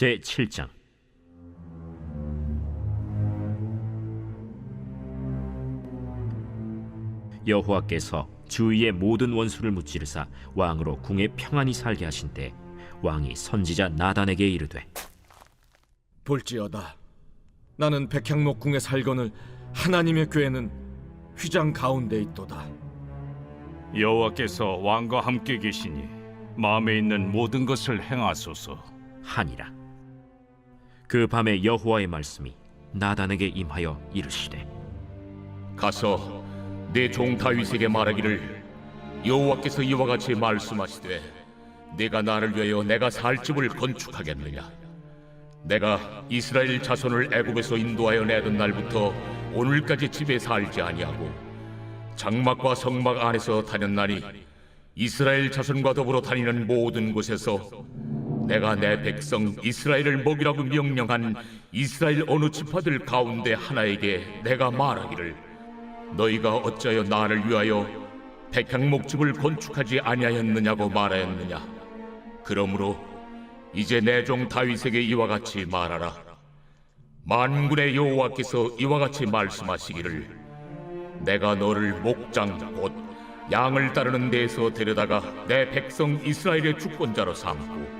제 7장. 여호와께서 주위의 모든 원수를 무찌르사 왕으로 궁에 평안히 살게 하신 때 왕이 선지자 나단에게 이르되 볼지어다. 나는 백향목 궁에 살거늘 하나님의 궤는 휘장 가운데 있도다. 여호와께서 왕과 함께 계시니 마음에 있는 모든 것을 행하소서. 하니라 그 밤에 여호와의 말씀이 나단에게 임하여 이르시되 가서 내 종 다윗에게 말하기를 여호와께서 이와 같이 말씀하시되 내가 나를 위하여 내가 살 집을 건축하겠느냐? 내가 이스라엘 자손을 애굽에서 인도하여 내던 날부터 오늘까지 집에 살지 아니하고 장막과 성막 안에서 다녔나니 이스라엘 자손과 더불어 다니는 모든 곳에서 내가 내 백성 이스라엘을 먹이라고 명령한 이스라엘 어느 지파들 가운데 하나에게 내가 말하기를 너희가 어찌하여 나를 위하여 백향목집을 건축하지 아니하였느냐고 말하였느냐? 그러므로 이제 내 종 다윗에게 이와 같이 말하라. 만군의 여호와께서 이와 같이 말씀하시기를 내가 너를 목장 곧 양을 따르는 데에서 데려다가 내 백성 이스라엘의 주권자로 삼고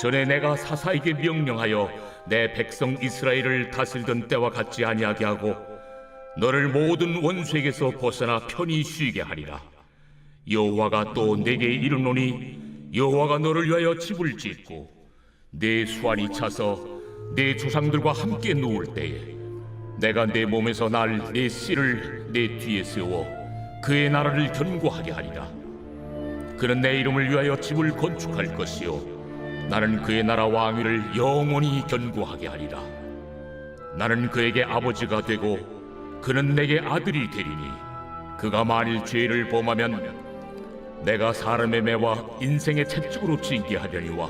전에 내가 사사에게 명령하여 내 백성 이스라엘을 다스리던 때와 같지 아니하게 하고 너를 모든 원수에게서 벗어나 편히 쉬게 하리라. 여호와가 또 내게 이르노니 여호와가 너를 위하여 집을 짓고 내 수완이 차서 내 조상들과 함께 누울 때에 내가 내 몸에서 날 내 씨를 내 뒤에 세워 그의 나라를 견고하게 하리라. 그는 내 이름을 위하여 집을 건축할 것이요 나는 그의 나라 왕위를 영원히 견고하게 하리라. 나는 그에게 아버지가 되고 그는 내게 아들이 되리니 그가 만일 죄를 범하면 내가 사람의 매와 인생의 채찍으로 징계 하려니와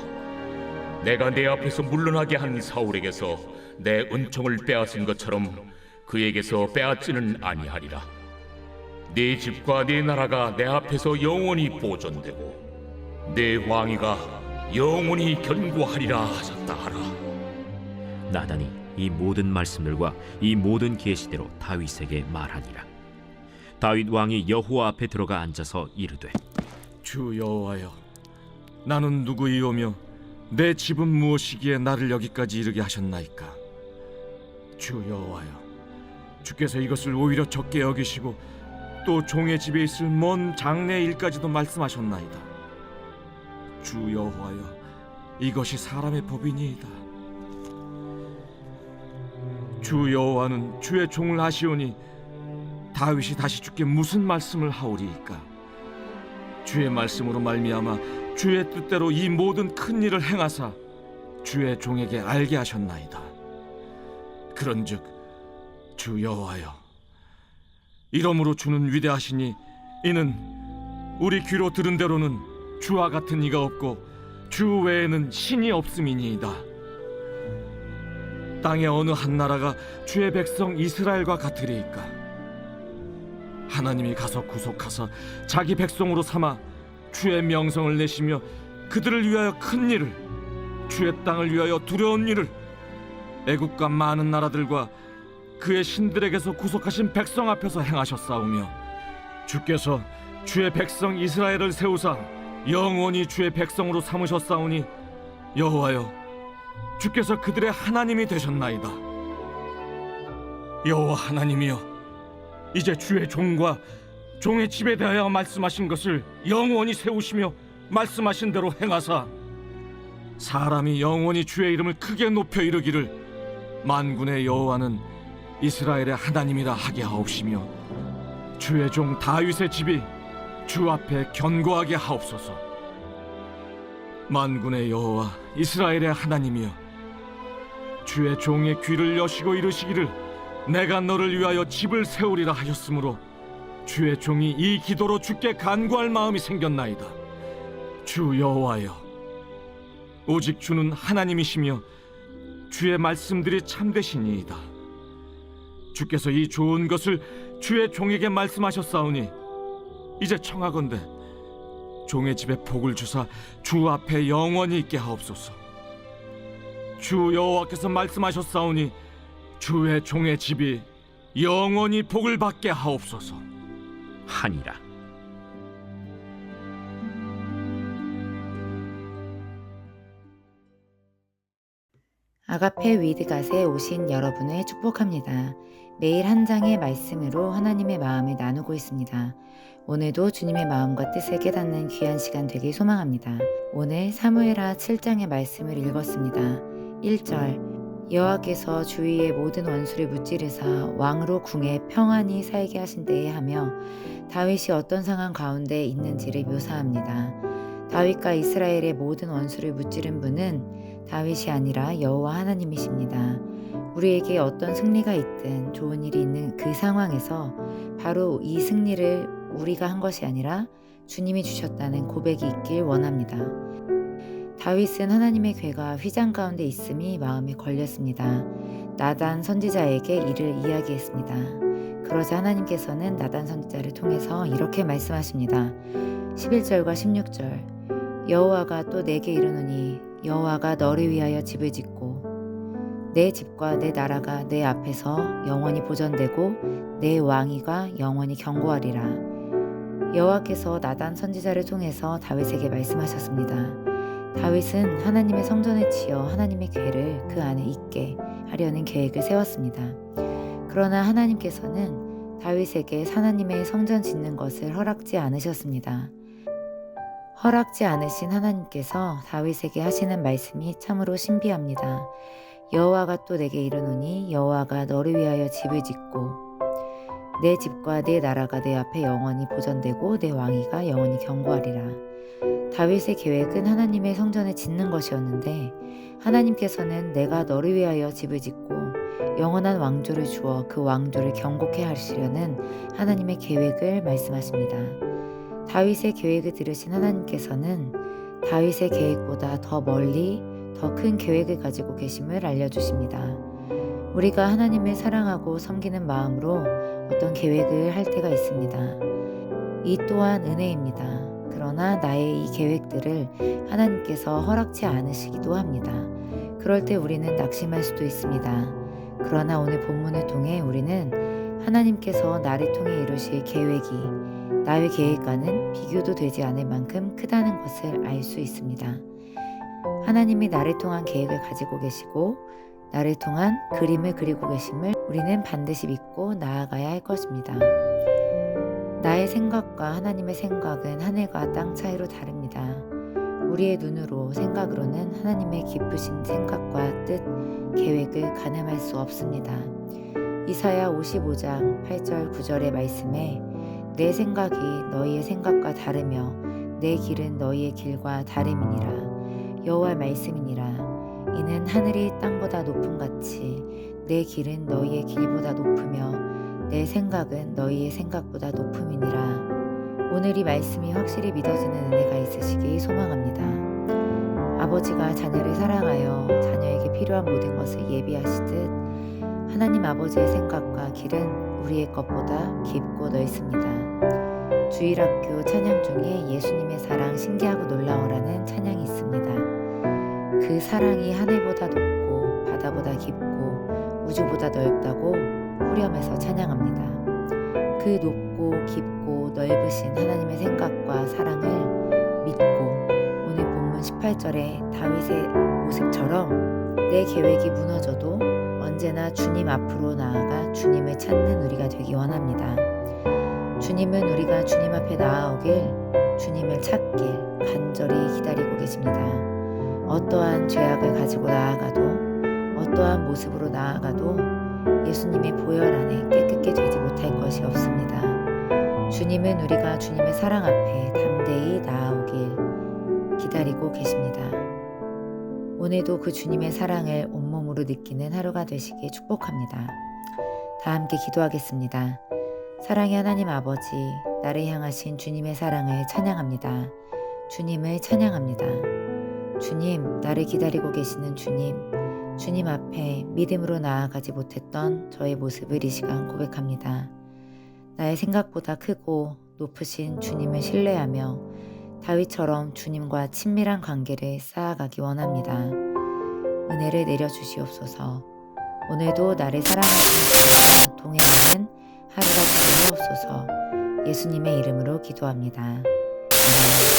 내가 내 앞에서 물러나게 한 사울에게서 내 은총을 빼앗은 것처럼 그에게서 빼앗지는 아니하리라. 내 집과 내 나라가 내 앞에서 영원히 보존되고 내 왕위가 영원히 견고하리라 하셨다 하라. 나단이 이 모든 말씀들과 이 모든 계시대로 다윗에게 말하니라. 다윗 왕이 여호와 앞에 들어가 앉아서 이르되 주 여호와여 나는 누구이오며 내 집은 무엇이기에 나를 여기까지 이르게 하셨나이까? 주 여호와여 주께서 이것을 오히려 적게 여기시고 또 종의 집에 있을 먼 장래 일까지도 말씀하셨나이다 주 여호와여 이것이 사람의 법이니이다 주 여호와는 주의 종을 하시오니 다윗이 다시 주께 무슨 말씀을 하오리이까 주의 말씀으로 말미암아 주의 뜻대로 이 모든 큰 일을 행하사 주의 종에게 알게 하셨나이다. 그런즉 주 여호와여 이러므로 주는 위대하시니 이는 우리 귀로 들은 대로는 주와 같은 이가 없고 주 외에는 신이 없음이니이다. 땅의 어느 한 나라가 주의 백성 이스라엘과 같으리이까 하나님이 가서 구속하사 자기 백성으로 삼아 주의 명성을 내시며 그들을 위하여 큰 일을 주의 땅을 위하여 두려운 일을 애국과 많은 나라들과 그의 신들에게서 구속하신 백성 앞에서 행하셨사오며 주께서 주의 백성 이스라엘을 세우사 영원히 주의 백성으로 삼으셨사오니 여호와여 주께서 그들의 하나님이 되셨나이다. 여호와 하나님이여 이제 주의 종과 종의 집에 대하여 말씀하신 것을 영원히 세우시며 말씀하신 대로 행하사. 사람이 영원히 주의 이름을 크게 높여 이르기를 만군의 여호와는 이스라엘의 하나님이라 하게 하옵시며 주의 종 다윗의 집이 주 앞에 견고하게 하옵소서 만군의 여호와 이스라엘의 하나님이여 주의 종의 귀를 여시고 이르시기를 내가 너를 위하여 집을 세우리라 하였으므로 주의 종이 이 기도로 주께 간구할 마음이 생겼나이다. 주 여호와여, 오직 주는 하나님이시며 주의 말씀들이 참되시니이다. 주께서 이 좋은 것을 주의 종에게 말씀하셨사오니 이제 청하건대 종의 집에 복을 주사 주 앞에 영원히 있게 하옵소서. 주 여호와께서 말씀하셨사오니 주의 종의 집이 영원히 복을 받게 하옵소서. 하니라 아가페 위드갓에 오신 여러분을 축복합니다. 매일 한 장의 말씀으로 하나님의 마음을 나누고 있습니다. 오늘도 주님의 마음과 뜻을 깨닫는 귀한 시간 되길 소망합니다. 오늘 사무엘하 7장의 말씀을 읽었습니다. 1절 여호와께서 주위의 모든 원수를 무찌르사 왕으로 궁에 평안히 살게 하신 때에 하며 다윗이 어떤 상황 가운데 있는지를 묘사합니다. 다윗과 이스라엘의 모든 원수를 무찌른 분은 다윗이 아니라 여호와 하나님이십니다. 우리에게 어떤 승리가 있든 좋은 일이 있는 그 상황에서 바로 이 승리를 우리가 한 것이 아니라 주님이 주셨다는 고백이 있길 원합니다. 다윗은 하나님의 괴가 휘장 가운데 있음이 마음에 걸렸습니다. 나단 선지자에게 이를 이야기했습니다. 그러자 하나님께서는 나단 선지자를 통해서 이렇게 말씀하십니다. 11절과 16절 여호와가 또 내게 이르노니 여호와가 너를 위하여 집을 짓고 내 집과 내 나라가 내 앞에서 영원히 보존되고 내 왕위가 영원히 경고하리라. 여호와께서 나단 선지자를 통해서 다윗에게 말씀하셨습니다. 다윗은 하나님의 성전을 지어 하나님의 궤를 그 안에 있게 하려는 계획을 세웠습니다. 그러나 하나님께서는 다윗에게 하나님의 성전 짓는 것을 허락지 않으셨습니다. 허락지 않으신 하나님께서 다윗에게 하시는 말씀이 참으로 신비합니다. 여호와가 또 내게 이르노니 여호와가 너를 위하여 집을 짓고 내 집과 내 나라가 내 앞에 영원히 보존되고 내 왕위가 영원히 경고하리라. 다윗의 계획은 하나님의 성전을 짓는 것이었는데 하나님께서는 내가 너를 위하여 집을 짓고 영원한 왕조를 주어 그 왕조를 경고케 하시려는 하나님의 계획을 말씀하십니다. 다윗의 계획을 들으신 하나님께서는 다윗의 계획보다 더 멀리 더 큰 계획을 가지고 계심을 알려주십니다. 우리가 하나님을 사랑하고 섬기는 마음으로 어떤 계획을 할 때가 있습니다. 이 또한 은혜입니다. 그러나 나의 이 계획들을 하나님께서 허락치 않으시기도 합니다. 그럴 때 우리는 낙심할 수도 있습니다. 그러나 오늘 본문을 통해 우리는 하나님께서 나를 통해 이루실 계획이 나의 계획과는 비교도 되지 않을 만큼 크다는 것을 알 수 있습니다. 하나님이 나를 통한 계획을 가지고 계시고 나를 통한 그림을 그리고 계심을 우리는 반드시 믿고 나아가야 할 것입니다. 나의 생각과 하나님의 생각은 하늘과 땅 차이로 다릅니다. 우리의 눈으로 생각으로는 하나님의 깊으신 생각과 뜻, 계획을 가늠할 수 없습니다. 이사야 55장 8절 9절의 말씀에 내 생각이 너희의 생각과 다르며 내 길은 너희의 길과 다름이니라 여호와의 말씀이니라 이는 하늘이 땅보다 높음 같이 내 길은 너희의 길보다 높으며 내 생각은 너희의 생각보다 높음이니라 오늘 이 말씀이 확실히 믿어지는 은혜가 있으시기 소망합니다 아버지가 자녀를 사랑하여 자녀에게 필요한 모든 것을 예비하시듯 하나님 아버지의 생각과 길은 우리의 것보다 깊고 넓습니다. 주일학교 찬양 중에 예수님의 사랑 신기하고 놀라워라는 찬양이 있습니다. 그 사랑이 하늘보다 높고 바다보다 깊고 우주보다 넓다고 후렴에서 찬양합니다. 그 높고 깊고 넓으신 하나님의 생각과 사랑을 믿고 오늘 본문 18절에 다윗의 모습처럼 내 계획이 무너져도 언제나 주님 앞으로 나아가 주님을 찾는 우리가 되기 원합니다. 주님은 우리가 주님 앞에 나아오길 주님을 찾길 간절히 기다리고 계십니다. 어떠한 죄악을 가지고 나아가도 어떠한 모습으로 나아가도 예수님의 보혈 안에 깨끗게 되지 못할 것이 없습니다. 주님은 우리가 주님의 사랑 앞에 담대히 나아오길 기다리고 계십니다. 오늘도 그 주님의 사랑을 온몸으로 느끼는 하루가 되시길 축복합니다. 다 함께 기도하겠습니다. 사랑의 하나님 아버지, 나를 향하신 주님의 사랑을 찬양합니다. 주님을 찬양합니다. 주님, 나를 기다리고 계시는 주님, 주님 앞에 믿음으로 나아가지 못했던 저의 모습을 이 시간 고백합니다. 나의 생각보다 크고 높으신 주님을 신뢰하며 다윗처럼 주님과 친밀한 관계를 쌓아가기 원합니다. 은혜를 내려주시옵소서. 오늘도 나를 사랑하시는 동행하는 하루가 되게 하옵소서. 예수님의 이름으로 기도합니다. 아멘.